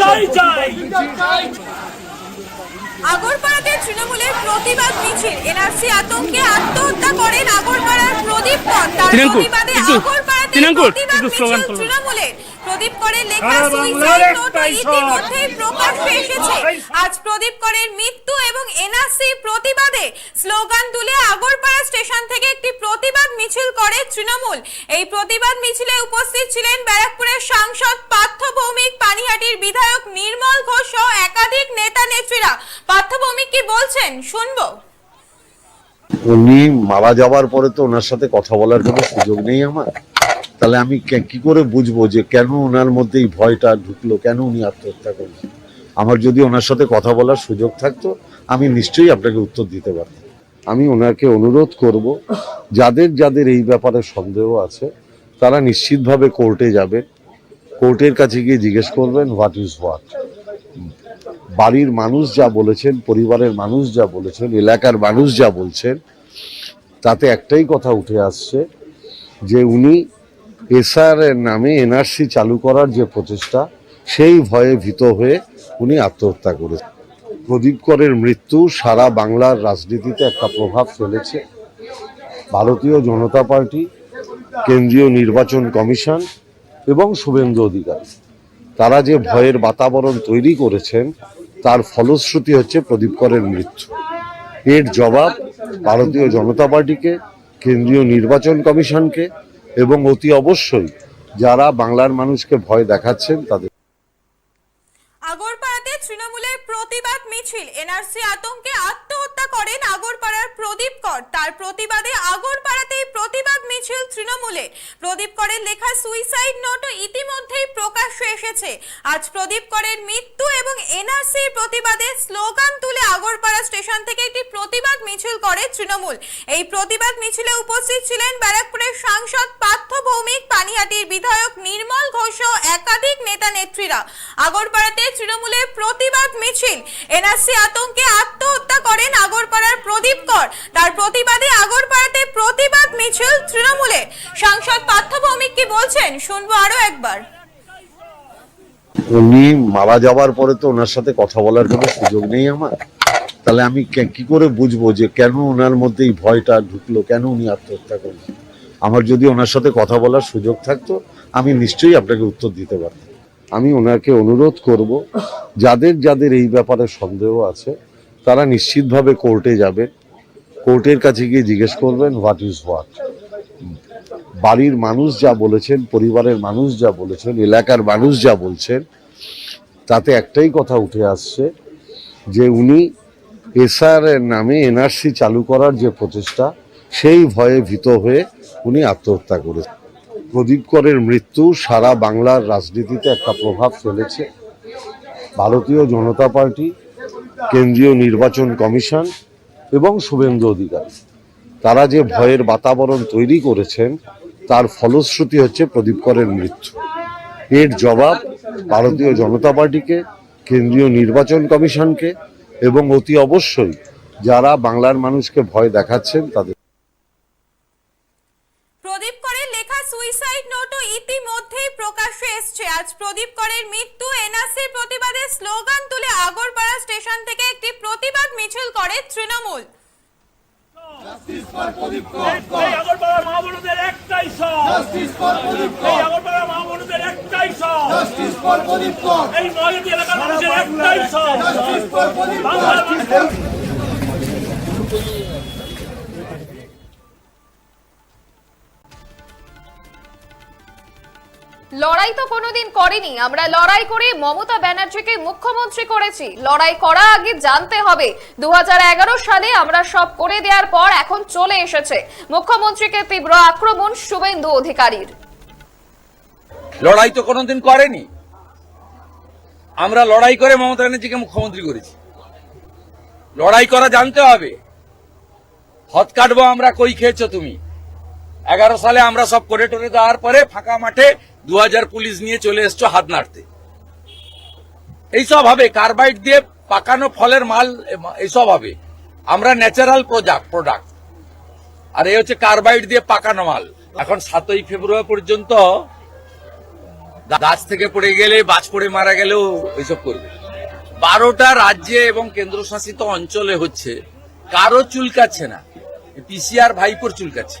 চাই চাই আগরপাড়াতে তৃণমূলের প্রতিবাদ মিছিল। এনআরসি আতঙ্কে আত্মহত্যা করেন আগরপাড়ার প্রদীপ কর তার প্রতিবাদে আগরপাড়াতে প্রতিবাদ মিছিল তৃণমূলের। প্রদীপ করের লেখা সুইসাইড নোট। ইতিমধ্যেই প্রকাশ্যে এসেছে। আজ প্রদীপ করের মৃত্যু এবং এনআরসি প্রতিবাদে স্লোগান তুলে আগরপাড়া স্টেশন থেকে একটি প্রতিবাদ মিছিল করে তৃণমূল। এই প্রতিবাদ মিছিলে উপস্থিত ছিলেন ব্যারাকপুরের সাংসদ পার্থ ভৌমিক পানিহাটির বিধায়ক নির্মল ঘোষ সহ একাধিক নেতা নেত্রীরা। পার্থ ভৌমিক কি বলছেন? শুনব। উনি মারা যাওয়ার পরে তো ওনার সাথে কথা বলার কোনো সুযোগ নেই আমার। তাহলে আমি কে- করে বুঝব যে কেন ওনার মধ্যে এই ভয়টা ঢুকলো? কেন উনি আত্মহত্যা করলেন? আমার যদি ওনার সাথে কথা বলার সুযোগ থাকতো, আমি নিশ্চয়ই আপনাকে উত্তর দিতে পারতাম। আমি ওনাকে অনুরোধ করব, যাদের যাদের এই ব্যাপারে সন্দেহ আছে, তারা নিশ্চিতভাবে কোর্টে যাবে। কোর্টের কাছে গিয়ে জিজ্ঞেস করবেন হোয়াট ইজ হোয়াট বাড়ির মানুষ যা বলেছেন, পরিবারের মানুষ যা বলেছেন, এলাকার মানুষ যা বলছেন, তাতে একটাই কথা উঠে আসছে যে উনি এসআর এর নামে এনআরসি চালু করার যে প্রচেষ্টা, সেই ভয়ে ভীত হয়ে উনি আত্মহত্যা করেছেন। প্রদীপ করের মৃত্যু সারা বাংলার রাজনীতিতে একটা প্রভাব ফেলেছে। ভারতীয় জনতা পার্টি, কেন্দ্রীয় নির্বাচন কমিশন এবং শুভেন্দু অধিকারী। তারা যে ভয়ের বাতাবরণ তৈরি করেছেন, তার ফলশ্রুতি হচ্ছে প্রদীপ করের মৃত্যু। এর জবাব ভারতীয় জনতা পার্টিকে, কেন্দ্রীয় নির্বাচন কমিশনকে এবং অতি অবশ্যই যারা বাংলার মানুষকে ভয় দেখাচ্ছেন, তাদের আগরপাড়াতে তৃণমূলের প্রতিবাদ মিছিল। এনআরসি আতঙ্কে আত্মহত্যা করেন আগরপাড়ার প্রদীপ কর তার প্রতিবাদে আগরপাড়াতেই প্রতিবাদ মিছিল প্রদীপ করের লেখা সুইসাইড নোটও ইতিমধ্যেই এসেছে। আজ প্রদীপ করের মৃত্যু এবং এনআরসির প্রতিবাদে স্লোগান তুলে আগরপাড়া স্টেশন থেকে একটি প্রতিবাদ মিছিল করে তৃণমূল। এই প্রতিবাদ মিছিলে উপস্থিত ছিলেন ব্যারাকপুরের সাংসদ পার্থ ভৌমিক পানিহাটির বিধায়ক নির্মল ঘোষ একাধিক নেতা নেত্রীরা। আগরপাড়াতে তৃণমূলের প্রতিবাদ মিছিল। এনআরসি আতঙ্কে আত্মহত্যা করেন আগরপাড়ার প্রদীপ কর। তার প্রতিবাদে আগরপাড়াতে প্রতিবাদ মিছিল তৃণমূলে। সাংসদ পার্থ ভৌমিক কি বলছেন? শুনব আরও একবার। উনি মারা যাওয়ার পরে তো ওনার সাথে কথা বলার কোনো সুযোগ নেই আমার। তাহলে আমি কি করে বুঝব যে কেন ওনার মধ্যে এই ভয়টা ঢুকলো? কেন উনি আত্মহত্যা করলেন? আমার যদি ওনার সাথে কথা বলার সুযোগ থাকতো, আমি নিশ্চয়ই আপনাকে উত্তর দিতে পারতাম। আমি ওনাকে অনুরোধ করব, যাদের যাদের এই ব্যাপারে সন্দেহ আছে, তারা নিশ্চিতভাবে কোর্টে যাবে কোর্টের কাছে গিয়ে জিজ্ঞেস করবেন, হোয়াট ইজ হোয়াট? বাড়ির মানুষ যা বলেছেন, পরিবারের মানুষ যা বলেছেন, এলাকার মানুষ যা বলছেন, তাতে একটাই কথা উঠে আসছে যে উনি এসআর নামে এনআরসি চালু করার যে প্রচেষ্টা, সেই ভয়ে ভীত হয়ে উনি আত্মহত্যা করেছেন। প্রদীপ করের মৃত্যু সারা বাংলার রাজনীতিতে একটা প্রভাব ফেলেছে। ভারতীয় জনতা পার্টি, কেন্দ্রীয় নির্বাচন কমিশন এবং শুভেন্দু অধিকারী, তারা যে ভয়ের বাতাবরণ তৈরি করেছেন তার ফলশ্রুতি হচ্ছে প্রদীপ করের মৃত্যু। এর জবাব ভারতীয় জনতা পার্টিকে, কেন্দ্রীয় নির্বাচন কমিশনকে এবং অতি অবশ্যই যারা বাংলার মানুষকে ভয় দেখাচ্ছেন তাদের প্রদীপ করের লেখা সুইসাইড নোটও ইতিমধ্যেই প্রকাশ্যে এসছে। আজ প্রদীপ করের মৃত্যু এনআরসির প্রতিবাদে স্লোগান তুলে আগরপাড়া স্টেশন থেকে একটি প্রতিবাদ মিছিল করে তৃণমূল। এই মহাজাতি এলাকার মানুষের একটাই সব লড়াই তো কোনোদিন করেনি। আমরা লড়াই করে মমতা ব্যানার্জিকে মুখ্যমন্ত্রী করেছি। লড়াই করা আগে জানতে হবে। দু সালে আমরা সব করে দেওয়ার পর এখন চলে এসেছে। মুখ্যমন্ত্রীকে তীব্র আক্রমণ শুভেন্দু অধিকারীর। লড়াই তো কোনোদিন করেনি। আমরা লড়াই করে মমতা ব্যানার্জিকে মুখ্যমন্ত্রী করেছি। লড়াই করা জানতে হবে। হত কাটবো আমরা, কই খেয়েছো তুমি? এগারো সালে আমরা সব করে টরে দেওয়ার পরে ফাঁকা মাঠে দু হাজার পুলিশ নিয়ে চলে এসছো হাত নাড়তে। এইসব হবে, কার্বাইড দিয়ে পাকানো ফলের মাল, এইসব হবে। আমরা ন্যাচারাল প্রোডাক্ট প্রোডাক্ট আর এই হচ্ছে কার্বাইড দিয়ে পাকানো মাল। এখন সাতই ফেব্রুয়ারি পর্যন্ত গাছ থেকে পড়ে গেলে, বাজ পড়ে মারা গেলেও এইসব করবে। বারোটা রাজ্যে এবং কেন্দ্রশাসিত অঞ্চলে হচ্ছে, কারও চুলকাচ্ছে না। পিসিআর ভাইপোর চুলকাচ্ছে।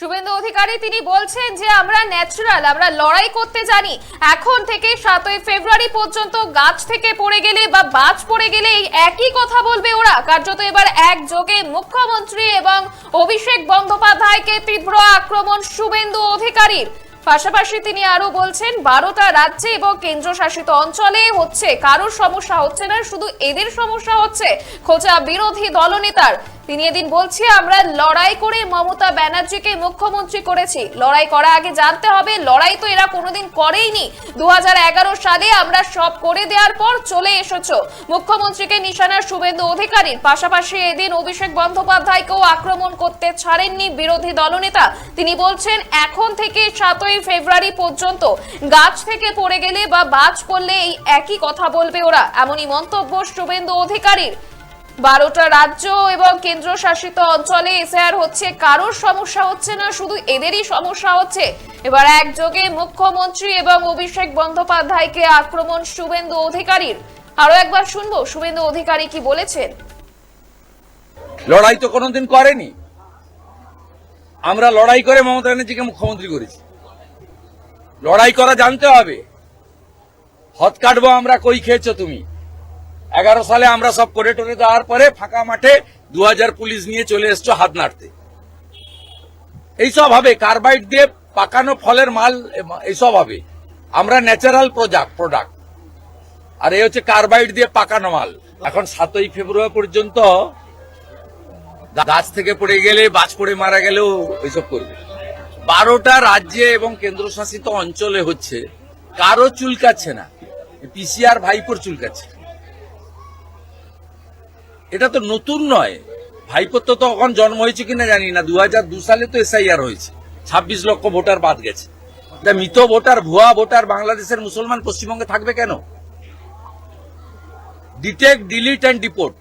শুভেন্দু অধিকারী, তিনি বলছেন যে আমরা ন্যাচারাল আমরা লড়াই করতে জানি। এখন থেকে সাতই ফেব্রুয়ারি পর্যন্ত গাছ থেকে পড়ে গেলে বা বাজ পড়ে গেলে একই কথা বলবে ওরা। কার্যত এবার একযোগে মুখ্যমন্ত্রী এবং অভিষেক বন্দ্যোপাধ্যায়কে তীব্র আক্রমণ শুভেন্দু অধিকারীর। পাশাপাশি তিনি আরও বলছেন, বারোটা রাজ্যে এবং কেন্দ্রশাসিত অঞ্চলে হচ্ছে, কারোর সমস্যা হচ্ছে না, শুধু এদের সমস্যা হচ্ছে খোঁজা বিরোধী দলনেতার। তিনি এদিন বলছে, আমরা লড়াই করে মমতা ব্যানার্জিকে মুখ্যমন্ত্রী করেছি। লড়াই করা আগে জানতে হবে, লড়াই তো এরা কোনোদিন করেইনি। দু সালে আমরা সব করে দেওয়ার পর চলে এসেছ। মুখ্যমন্ত্রীকে নিশানা শুভেন্দু অধিকারীর। পাশাপাশি এদিন অভিষেক বন্দ্যোপাধ্যায়কেও আক্রমণ করতে ছাড়েননি বিরোধী দলনেতা। তিনি বলছেন, এখন থেকে সাতই ফেব্রুয়ারি পর্যন্ত গাছ থেকে পড়ে গেলে বা বাজ পড়লে এই একই কথা বলবে ওরা। এমনই মন্তব্য শুভেন্দু অধিকারীর। বারোটা রাজ্য এবং কেন্দ্রশাসিত অঞ্চলে এসআর হচ্ছে, কারোর সমস্যা হচ্ছে না, শুধু এদেরই সমস্যা হচ্ছে। এবার একযোগে মুখ্যমন্ত্রী এবং অভিষেক বন্দ্যোপাধ্যায়কে আক্রমণ শুভেন্দু অধিকারীর। আরও একবার শুনব, শুভেন্দু অধিকারী কি বলেছেন? লড়াই তো কোনোদিন করেনি। আমরা লড়াই করে মমতা ব্যানার্জিকে মুখ্যমন্ত্রী করেছি। লড়াই করা জানতে হবে। হত কাটবো আমরা, কই খেয়েছো তুমি? এগারো সালে আমরা সব করে টরে দেওয়ার পরে ফাঁকা মাঠে দু হাজার পুলিশ নিয়ে চলে এসছো হাত নাড়তে। এইসব হবে, কার্বাইড দিয়ে পাকানো ফলের মাল, এইসব হবে। আমরা ন্যাচারাল প্রোডাক্ট প্রোডাক্ট আর এই হচ্ছে কার্বাইড দিয়ে পাকানো মাল। এখন সাতই ফেব্রুয়ারি পর্যন্ত গাছ থেকে পড়ে গেলে, বাজ পড়ে মারা গেলেও এইসব করবে। বারোটা রাজ্যে এবং কেন্দ্রশাসিত অঞ্চলে হচ্ছে, কারও চুলকাচ্ছে না। পিসিআর ভাইপোর চুলকাচ্ছে। এটা তো নতুন নয়। ভাইপোর তো তখন জন্ম হয়েছে কিনা জানি না। দু হাজার দু সালে তো এসআইআর হয়েছে। ছাব্বিশ লক্ষ ভোটার বাদ গেছে। তা মৃত ভোটার, ভুয়া ভোটার বাংলাদেশের মুসলমান পশ্চিমবঙ্গে থাকবে কেন? ডিটেক্ট ডিলিট অ্যান্ড ডিপোর্ট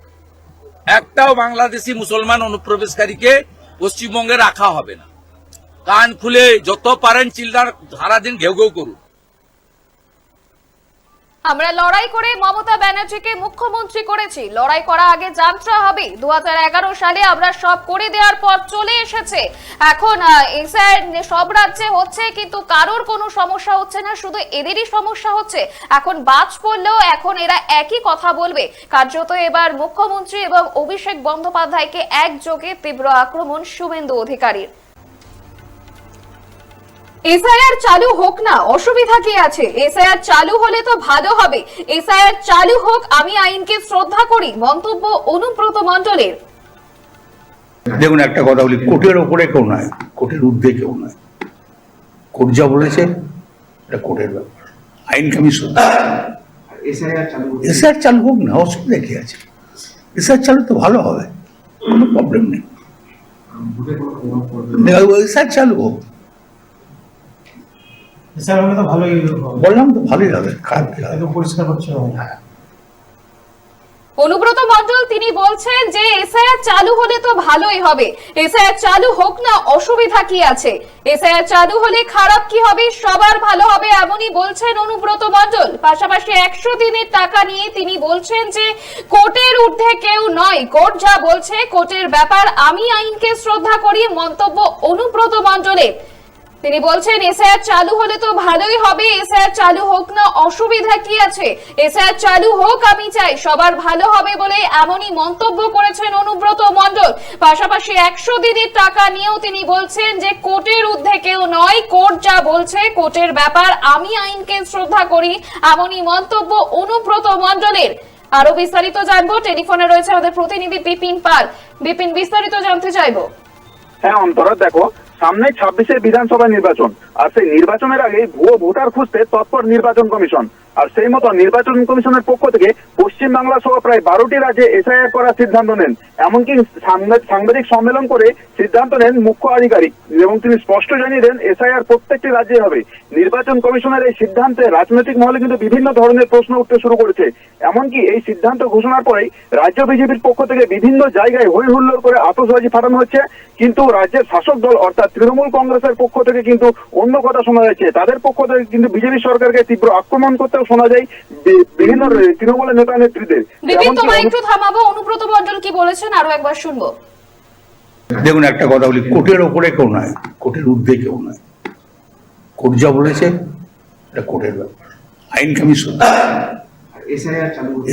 একটাও বাংলাদেশি মুসলমান অনুপ্রবেশকারীকে পশ্চিমবঙ্গে রাখা হবে না। কান খুলে যত পারেন চিল্লার সারাদিন ঘেউ ঘেউ করুন। আমরা লড়াই করে মমতা ব্যানার্জিকে মুখ্যমন্ত্রী করেছি। লড়াই করা আগে জানতে হবে। দু সালে আমরা সব করে দেওয়ার পর চলে এসেছে। এখন সব রাজ্যে হচ্ছে, কিন্তু কারোর কোনো সমস্যা হচ্ছে না, শুধু এদেরই সমস্যা হচ্ছে। এখন বাজ পড়লেও এখন এরা একই কথা বলবে। কার্যত এবার মুখ্যমন্ত্রী এবং অভিষেক বন্দ্যোপাধ্যায়কে একযোগে তীব্র আক্রমণ শুভেন্দু অধিকারীর। এসআইআর চালু হোক না অসুবিধা কি আছে? এসআইআর চালু হলে তো ভালো হবে। এসআইআর চালু হোক আমি আইনকে শ্রদ্ধা করি মন্তব্য অনুব্রত মণ্ডলের। দেখুন একটা কথা বলি কোর্টের ওপরে কেউ নয় কোর্টের ঊর্ধ্বে কেউ নয়। কোর্ট যা বলেছে এটা কোর্টের ব্যাপার। আইনকে আমি শুনতে এসআর চালু হোক না অসুবিধা কি আছে? এসআর চালু তো ভালো হবে কোনো প্রবলেম নেই। এসআর চালু হোক। স্যার হলে তো ভালোই হবে বললাম তো ভালোই হবে খারাপ একদম পরিষ্কার পরিচ্ছন্ন। অনুব্রত মণ্ডল তিনি বলছেন যে এসআইআর চালু হলে তো ভালোই হবে। এসআইআর চালু হোক না অসুবিধা কি আছে? এসআইআর চালু হলে খারাপ কি হবে? সবার ভালো হবে এমনই বলছেন অনুব্রত মণ্ডল। পাশাপাশি একশো দিনের টাকা নিয়ে তিনি বলছেন যে কোর্টের ঊর্ধ্বে কেউ নয়। কোর্ট যা বলছে কোর্টের ব্যাপার আমি আইনকে শ্রদ্ধা করি মন্তব্য অনুব্রত মণ্ডলের। তিনি বলছেন, এসআইআর চালু হলে তো ভালোই হবে। এসআইআর চালু হোক না, অসুবিধা কি আছে? এসআইআর চালু হোক, আমি চাই। সবার ভালো হবে বলে এমনই মন্তব্য করেছেন অনুব্রত মণ্ডল। পাশাপাশি একশো দিনের টাকা নিয়েও তিনি বলছেন যে, কোর্টের ঊর্ধ্বে কেউ নয়, কোর্ট যা বলছে, কোর্টের ব্যাপার আমি আইনকে শ্রদ্ধা করি, এমনই মন্তব্য অনুব্রত মণ্ডলের। আরও বিস্তারিত জানব, টেলিফোনে রয়েছে আমাদের প্রতিনিধি বিপিন পাল। বিপিন, বিস্তারিত জানতে চাইব? হ্যাঁ অন্তরা, দেখো সামনে ছাব্বিশের বিধানসভা নির্বাচন। আর সেই নির্বাচনের আগে ভুয়ো ভোটার খুঁজতে তৎপর নির্বাচন কমিশন। আর সেই মতো নির্বাচন কমিশনের পক্ষ থেকে পশ্চিম বাংলা সহ প্রায় বারোটি রাজ্যে এসআইআর করার সিদ্ধান্ত নেন। এমনকি সাংবাদিক সম্মেলন করে সিদ্ধান্ত নেন মুখ্য আধিকারিক এবং তিনি স্পষ্ট জানিয়ে দেন, এসআইআর প্রত্যেকটি রাজ্যে হবে। নির্বাচন কমিশনের এই সিদ্ধান্তে রাজনৈতিক মহলে কিন্তু বিভিন্ন ধরনের প্রশ্ন উঠতে শুরু করেছে। এমনকি এই সিদ্ধান্ত ঘোষণার পরেই রাজ্য বিজেপির পক্ষ থেকে বিভিন্ন জায়গায় হই হুল্লোড় করে আতশবাজি ফাটানো হচ্ছে। কিন্তু রাজ্যের শাসক দল অর্থাৎ তৃণমূল কংগ্রেসের পক্ষ থেকে কিন্তু অন্য কথা শোনা যাচ্ছে। তাদের পক্ষ থেকে কিন্তু বিজেপি সরকারকে তীব্র আক্রমণ করতেও শোনা যায় বিভিন্ন তৃণমূলের নেতা নেত্রীদের। একটু থামাবো। অনুব্রত মন্ডল কি বলেছেন? আরও একবার শুনব। দেখুন একটা কথা বলি। কোর্টের ওপরে কেউ নয়। কোর্টের ঊর্ধ্বে কেউ নয়। কোর্ট যা বলেছে এটা কোর্টের ব্যাপার। আইন কমিশন।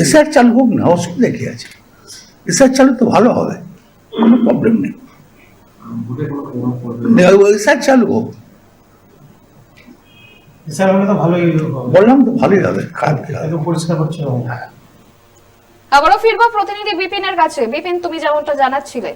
এসআর চালু হোক না অসুবিধা কি আছে? এসআর চালু তো ভালো হবে। কোনো প্রবলেম নেই। এসআর চালু হোক। এসআইআর হলে তো ভালোই বললাম তো ভালোই হবে খারাপ কি হবে? পরিষ্কার পরিচ্ছন্ন। আবারও ফিরবো প্রতিনিধি বিপিনের কাছে। বিপিন তুমি যেমনটা জানাচ্ছিলে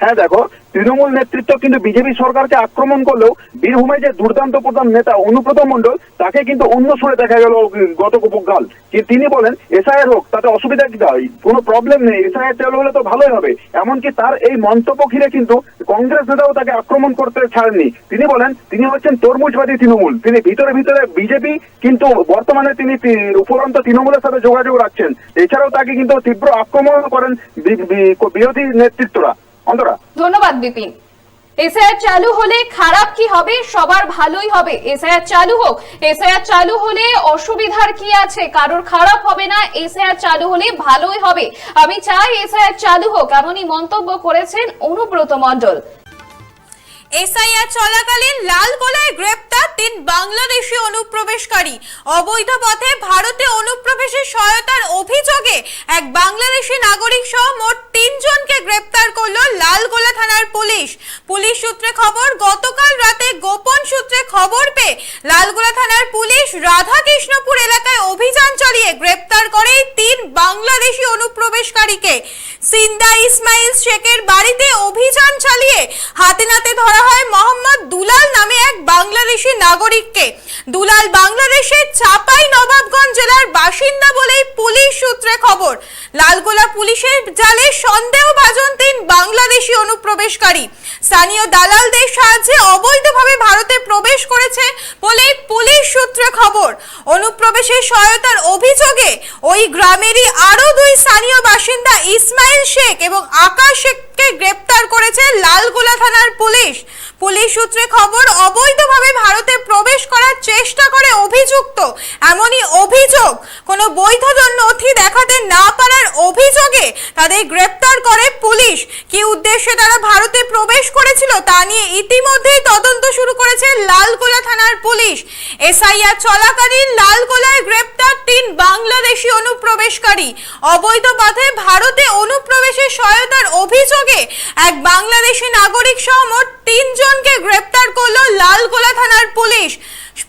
হ্যাঁ দেখো, তৃণমূল নেতৃত্ব কিন্তু বিজেপি সরকারকে আক্রমণ করলেও বীরভূমে যে দুর্দান্ত প্রধান নেতা অনুব্রত মন্ডল তাকে কিন্তু অন্য সুরে দেখা গেল গত কাল যে তিনি বলেন এসআইআর হোক, তাতে অসুবিধা কি হয় কোনো প্রবলেম নেই এসআইআর চালু হলে তো ভালোই হবে। এমনকি তার এই মন্তব্য ঘিরে কিন্তু কংগ্রেস নেতাও তাকে আক্রমণ করতে ছাড়েননি তিনি বলেন, তিনি হচ্ছেন তরমুজবাদী তৃণমূল। তিনি ভিতরে ভিতরে বিজেপি, কিন্তু বর্তমানে তিনি উপরন্ত তৃণমূলের সাথে যোগাযোগ রাখছেন। এছাড়াও তাকে কিন্তু তীব্র আক্রমণ করেন বিরোধী নেতৃত্বরা। অন্তরা। ধন্যবাদ, বিপিন। এসআইআর চালু হলে খারাপ কি হবে? সবার ভালোই হবে। এসআইআর চালু হোক। এসআইআর চালু হলে অসুবিধার কি আছে? কারোর খারাপ হবে না। এসআইআর চালু হলে ভালোই হবে। আমি চাই এসআইআর চালু হোক, এমনই মন্তব্য করেছেন অনুব্রত মণ্ডল। এসআইআর চলাকালীন লালগোলায় গ্রেপ্তার তিন বাংলাদেশি অনুপ্রবেশকারী। অবৈধ পথে ভারতে অনুপ্রবেশের সহায়তার অভিযোগে এক বাংলাদেশি নাগরিক সহ মোট তিনজনকে গ্রেপ্তার করল লালগোলা থানার পুলিশ। পুলিশ সূত্রে খবর, গতকাল রাতে গোপন সূত্রে খবর পেয়ে লালগোলা থানার পুলিশ রাধাকৃষ্ণপুর এলাকায় অভিযান চালিয়ে গ্রেপ্তার করে তিন বাংলাদেশি অনুপ্রবেশকারীকে। সিন্দা ইসমাইল শেখের বাড়িতে অভিযান চালিয়ে হাতে নাতে ধরা হয় মোহাম্মদ দুলাল নামে এক বাংলাদেশি নাগরিককে। দুলাল বাংলাদেশের চাপাই নবাবগঞ্জ জেলার বাসিন্দা বলেই পুলিশ সূত্রে খবর। লালগোলা পুলিশের জালে সন্দেহভাজন তিন বাংলাদেশি অনুপ্রবেশকারী। স্থানীয় দালালদের সাহায্যে অবৈধভাবে ভারতে প্রবেশ করেছে বলে পুলিশ সূত্রে খবর। অনুপ্রবেশের সহায়তার অভিযোগে ওই গ্রামেরই আরও দুই স্থানীয় বাসিন্দা ইসমাইল শেখ এবং আকাশ শেখকে গ্রেপ্তার করেছে লালগোলা থানার পুলিশ। পুলিশ সূত্রে খবর, অবৈধভাবে ভারতে প্রবেশ করার চেষ্টা করে অভিযুক্ত। এমনই অভিযোগ, কোনো বৈধ নথি দেখাতে না পারার অভিযোগে তাদের গ্রেপ্তার করে পুলিশ। কি উদ্দেশ্যে তারা ভারতে প্রবেশ করেছিল তা নিয়ে ইতিমধ্যেই তদন্ত শুরু করেছে লালগোলা থানার পুলিশ। এসআইআর চলাকালীন লালগোলায় গ্রেপ্তার তিন বাংলাদেশি অনুপ্রবেশকারী। অবৈধ পথে ভারতে অনুপ্রবেশের সহায়তার অভিযোগে এক বাংলাদেশি নাগরিক সহ মোট তিনজনকে গ্রেপ্তার করল লালগোলা থানার পুলিশ।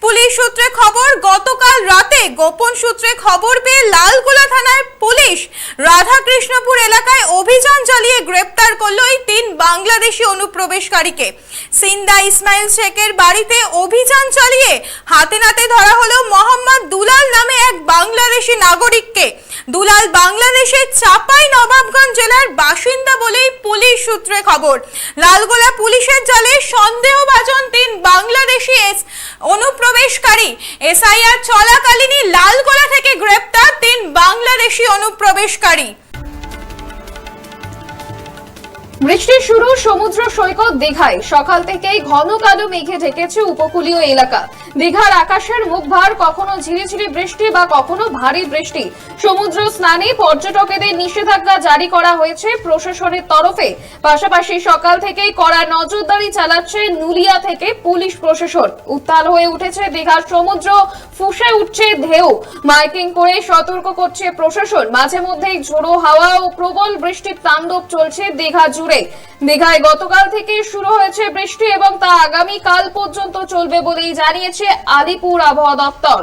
পুলিশ সূত্রে খবর, গতকাল রাতে গোপন সূত্রে খবর পেয়ে লালগোলা থানার পুলিশ রাধাকৃষ্ণপুর এলাকায় অভিযান চালিয়ে গ্রেপ্তার করল এই তিন বাংলাদেশি অনুপ্রবেশকারীকে। সিন্দা ইসমাইল শেখের বাড়িতে অভিযান চালিয়ে হাতে নাতে ধরা হলো মোহাম্মদ দুলাল নামে এক বাংলাদেশি নাগরিককে। দুলাল বাংলাদেশের চাপাই নবাবগঞ্জ জেলার বাসিন্দা বলেই পুলিশ সূত্রে খবর। লালগোলা পুলিশের জালে সন্দেহভাজন তিন বাংলাদেশি এস- অনুপ্রবেশকারী। এসআইআর চলাকালীনই লালগোলা থেকে গ্রেপ্তার তিন বাংলাদেশি অনুপ্রবেশকারী। বৃষ্টি শুরু সমুদ্র সৈকত দীঘায়। সকাল থেকেই ঘন কালো মেঘে ঢেকেছে উপকূলীয় এলাকা। দীঘার আকাশের মুখভার, কখনো ঝিরিঝিরি বৃষ্টি বা কখনো ভারী বৃষ্টি। সমুদ্র স্নানে পর্যটকেদের নিষেধাজ্ঞা জারি করা হয়েছে প্রশাসনের তরফে। পাশাপাশি সকাল থেকেই কড়া নজরদারি চালাচ্ছে নুলিয়া থেকে পুলিশ প্রশাসন। উত্তাল হয়ে উঠেছে দীঘার সমুদ্র, ফুসে উঠছে ঢেউ। মাইকিং করে সতর্ক করছে প্রশাসন। মাঝে মধ্যেই ঝোড়ো হাওয়া ও প্রবল বৃষ্টির তাণ্ডব চলছে দীঘা জুড়ে। দীঘায় গতকাল থেকে শুরু হয়েছে বৃষ্টি এবং তা আগামী কাল পর্যন্ত চলবে বলেই জানিয়েছে আলিপুর আবহাওয়া দপ্তর।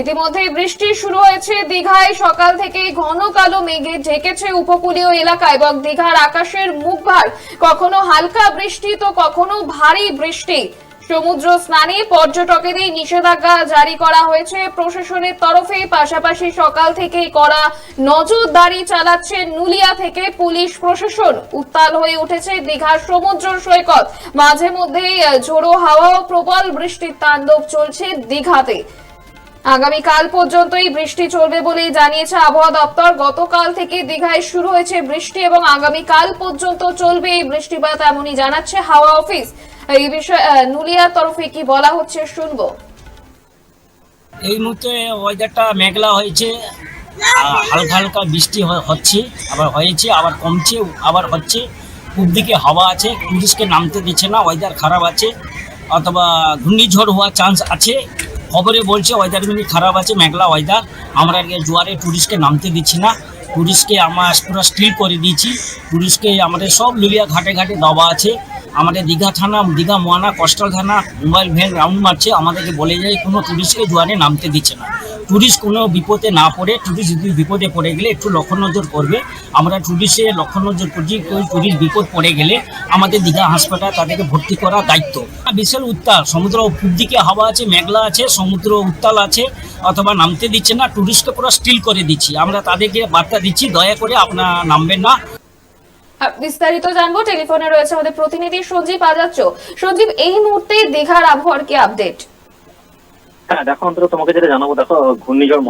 ইতিমধ্যে বৃষ্টি শুরু হয়েছে দীঘায়। সকাল থেকে ঘন কালো মেঘে ঢেকেছে উপকূলীয় এলাকা এবং দীঘার আকাশের মুখ ভার কখনো হালকা বৃষ্টি, তো কখনো ভারী বৃষ্টি। সমুদ্র স্নানে পর্যটকেদের নিষেধাজ্ঞা জারি করা হয়েছে। প্রশাসনের তরফে পাশাপাশি সকাল থেকেই করা নজরদারি চালাচ্ছে নুলিয়া থেকে পুলিশ প্রশাসন। উত্তাল হয়ে উঠেছে দীঘার সমুদ্র সৈকত। মাঝে মধ্যেই আহ, ঝোড়ো হাওয়া ও প্রবল বৃষ্টির তাণ্ডব চলছে দীঘাতে। আগামীকাল পর্যন্তই বৃষ্টি চলবে বলেই জানিয়েছে আবহাওয়া দপ্তর। গতকাল থেকে দীঘায় শুরু হয়েছে বৃষ্টি এবং আগামীকাল পর্যন্ত চলবে এই বৃষ্টিপাত এমনই জানাচ্ছে হাওয়া অফিস। এই বিষয়ে নুলিয়ার তরফে কি বলা হচ্ছে শুনব। এই মুহূর্তে ওয়েদারটা মেঘলা হয়েছে হালকা হালকা বৃষ্টি হচ্ছে, আবার হয়েছে, আবার কমছে, আবার হচ্ছে। পূব দিকে হাওয়া আছে টুরিস্টকে নামতে দিচ্ছে না ওয়েদার খারাপ আছে, অথবা ঘূর্ণিঝড় হওয়ার চান্স আছে। খবরে বলছে ওয়েদার মিনি খারাপ আছে, মেঘলা ওয়েদার আমরা আগে জোয়ারে টুরিস্টকে নামতে দিচ্ছি না টুরিস্টকে আমরা পুরো স্টিল করে দিয়েছি। টুরিস্টকে আমাদের সব লুলিয়া ঘাটে ঘাটে দেওয়া আছে। আমাদের দীঘা থানা, দীঘা মোয়ানা কোস্টাল থানা মোবাইল ভ্যান রাউন্ড মারছে। আমাদেরকে বলে যায়, কোনো টুরিস্টকে জোয়ারে নামতে দিচ্ছে না। টুরিস্ট কোনো বিপদে না পড়ে টুরিস্ট যদি বিপদে পড়ে গেলে একটু লক্ষ্য নজর করবে। আমরা টুরিস্টে লক্ষ্য নজর করছি, কেউ টুরিস্ট বিপদ পড়ে গেলে আমাদের দীঘা হাসপাতাল তাদেরকে ভর্তি করা দায়িত্ব। বিশাল উত্তাল, সমুদ্র পূব দিকে হাওয়া আছে, মেঘলা আছে, সমুদ্র উত্তাল আছে, অথবা নামতে দিচ্ছে না টুরিস্টকে পুরো স্টিল করে দিচ্ছি। আমরা তাদেরকে বার্তা দিচ্ছি, দয়া করে আপনারা নামবেন না। বিস্তারিত জানব। টেলিফোনে রয়েছে আমাদের প্রতিনিধি সঞ্জীব আজাচ্য সঞ্জীব, এই মুহূর্তে দীঘার আবহাওয়ার কি আপডেট হ্যাঁ দেখো, অন্তত তোমাকে যেটা জানাব, দেখো, ঘূর্ণিঝড়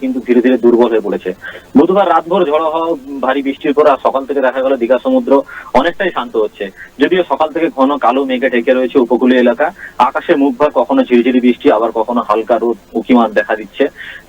কিন্তু ধীরে ধীরে দুর্বল হয়ে পড়েছে। বুধবার রাতভর হওয়া, ভারী বৃষ্টির পর সকাল থেকে দেখা গেল দীঘা সমুদ্র অনেকটাই শান্ত হচ্ছে। যদিও সকাল থেকে ঘন কালো মেঘে ঢেকে রয়েছে উপকূলীয় এলাকা। আকাশে কখনো ঝিরিঝিরি বৃষ্টি, আবার কখনো হালকা রোদ উকিমান দেখা দিচ্ছে।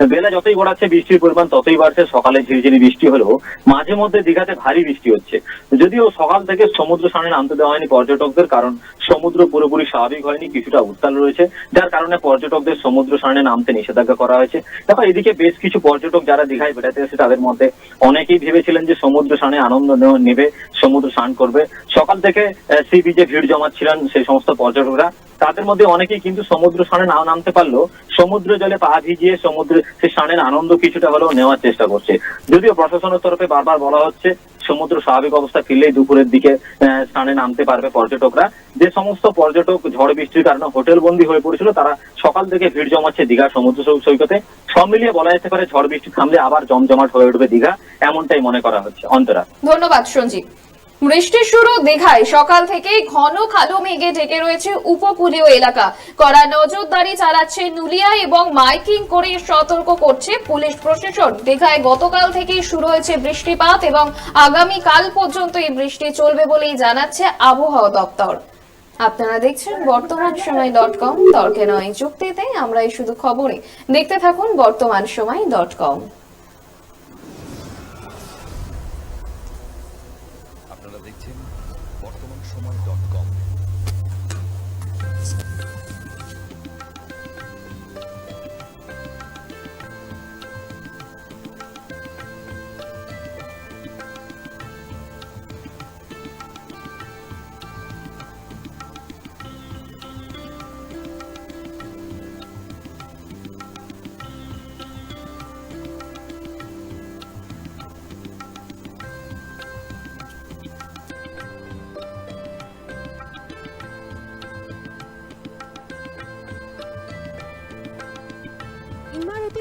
বেলা যতই গড়াচ্ছে বৃষ্টির পরিমাণ ততই বাড়ছে। সকালে ঝিরিঝিরি বৃষ্টি হলেও মাঝে মধ্যে দীঘাতে ভারী বৃষ্টি হচ্ছে। যদিও সকাল থেকে সমুদ্র সামনে নামতে দেওয়া হয়নি পর্যটকদের, কারণ সমুদ্র পুরোপুরি স্বাভাবিক হয়নি, কিছুটা উত্তাল রয়েছে। যার কারণে পর্যটকদের সমুদ্র স্নানে নামতে নিষেধাজ্ঞা করা হয়েছে। দেখো, এদিকে বেশ কিছু পর্যটক যারা দীঘায় বেড়াতে এসে তাদের মধ্যে অনেকেই ভেবেছিলেন যে সমুদ্র স্নানে আনন্দ নেবে, সমুদ্র স্নান করবে। সকাল থেকে সি বিচে ভিড় জমাচ্ছিলেন সেই সমস্ত পর্যটকরা। তাদের মধ্যে অনেকেই কিন্তু সমুদ্র স্নানে না নামতে পারলেও সমুদ্র জলে পা ভিজিয়ে সমুদ্রে সে স্নানের আনন্দ কিছুটা হলেও নেওয়ার চেষ্টা করছে। যদিও প্রশাসনের তরফে বারবার বলা হচ্ছে, সমুদ্র স্বাভাবিক অবস্থা ফিরলেই দুপুরের দিকে স্নানে নামতে পারবে পর্যটকরা। যে সমস্ত পর্যটক ঝড় বৃষ্টির কারণে হোটেল বন্দী হয়ে পড়েছিল, তারা সকাল থেকে ভিড় জমাচ্ছে দীঘা সমুদ্র সৈকতে। সব মিলিয়ে বলা যেতে পারে ঝড় বৃষ্টি থামলে আবার জমজমাট হয়ে উঠবে দীঘা, এমনটাই মনে করা হচ্ছে। অন্তরা। ধন্যবাদ, সঞ্জীব। বৃষ্টির শুরু দীঘায় সকাল থেকেই ঘন কালো মেঘে ঢেকে রয়েছে উপকূলীয় এলাকা। কড়া নজরদারি চালাচ্ছে নুলিয়া এবং মাইকিং করে সতর্ক করছে পুলিশ প্রশাসন। দীঘায় গতকাল থেকেই শুরু হয়েছে বৃষ্টিপাত এবং আগামী কাল পর্যন্ত এই বৃষ্টি চলবে বলেই জানাচ্ছে আবহাওয়া দপ্তর। আপনারা দেখছেন বর্তমান সময় ডট কম। তর্কে নয়, যুক্তিতে আমরাই শুধু খবরে। দেখতে থাকুন বর্তমান সময় ডট কম। দেখছেন বর্তমান সময় ডট কম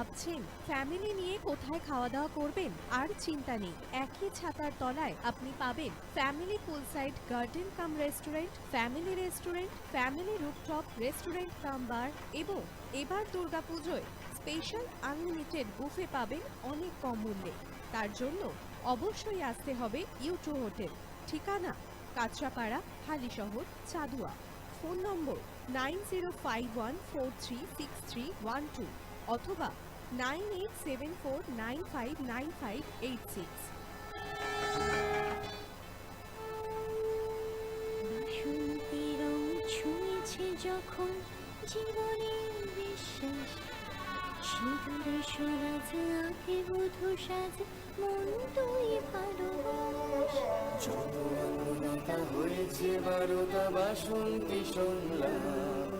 ভাবছেন ফ্যামিলি নিয়ে কোথায় খাওয়া দাওয়া করবেন? আর চিন্তা নেই, একই ছাতার তলায় আপনি পাবেন family pool side garden cum restaurant family restaurant family rooftop restaurant cum bar এবং এবার দুর্গাপুজোয় স্পেশাল আনলিমিটেড বুফে পাবেন অনেক কম মূল্যে। তার জন্য অবশ্যই আসতে হবে ইউটু হোটেল ঠিকানা Kanchrapara, Halisahar, Chadua. Phone number nine zero five one four three six three one two অথবা nine eight seven four nine five nine five eight six. বাসন্তী রং ছুঁয়েছে যখন জীবনের বিশ্বাস সিঁদুরে সরাজ আঁকে বধু সাজ মন তুই ভালোবাস। যত হয়েছে বারোটা বাসন্তী শুনলাম।